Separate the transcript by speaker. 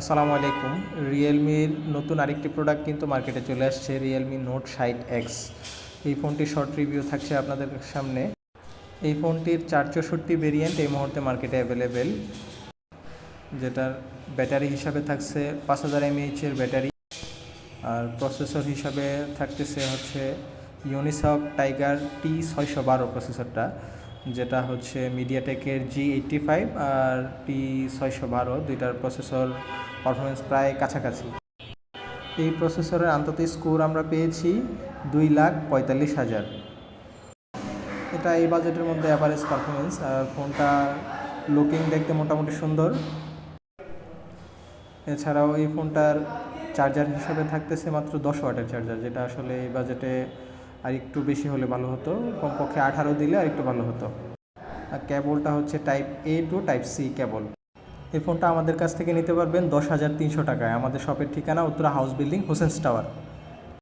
Speaker 1: আসসালামু আলাইকুম। রিয়েলমির নতুন আরেকটি প্রোডাক্ট কিন্তু মার্কেটে চলে আসছে রিয়েলমি নোট সাইট এক্স এই ফোনটির শর্ট রিভিউ থাকছে আপনাদের সামনে। এই ফোনটির চার চৌষট্টি ভেরিয়েন্ট এই মুহূর্তে মার্কেটে অ্যাভেলেবেল যেটার ব্যাটারি হিসাবে থাকছে পাঁচ হাজার এমএইচের ব্যাটারি আর প্রসেসর হিসাবে থাকতেছে হচ্ছে ইউনিসক টাইগার টি ছয়শো বারো প্রসেসরটা যেটা হচ্ছে মিডিয়াটেকের জি এইটটি ফাইভ আর টি ছয়শো বারো, দুইটার প্রসেসর পারফরমেন্স প্রায় কাছাকাছি। এই প্রসেসরের আন্তত স্কোর আমরা পেয়েছি দুই লাখ পঁয়তাল্লিশ হাজার। এটা এই বাজেটের মধ্যে অ্যাভারেজ পারফরমেন্স আর ফোনটা লুকিং দেখতে মোটামুটি সুন্দর। এছাড়াও এই ফোনটার চার্জার হিসাবে থাকতেছে মাত্র দশ ওয়াটের চার্জার যেটা আসলে এই বাজেটে আর একটু বেশি হলে ভালো হতো। কমপক্ষে আঠারো দিলে আর একটু ভালো হতো। আর কেবলটা হচ্ছে type A to type C cable এই ফোনটা আমাদের কাছ থেকে নিতে পারবেন দশ হাজার তিনশো টাকায়। আমাদের শপের ঠিকানা Uttara house building Hossain's tower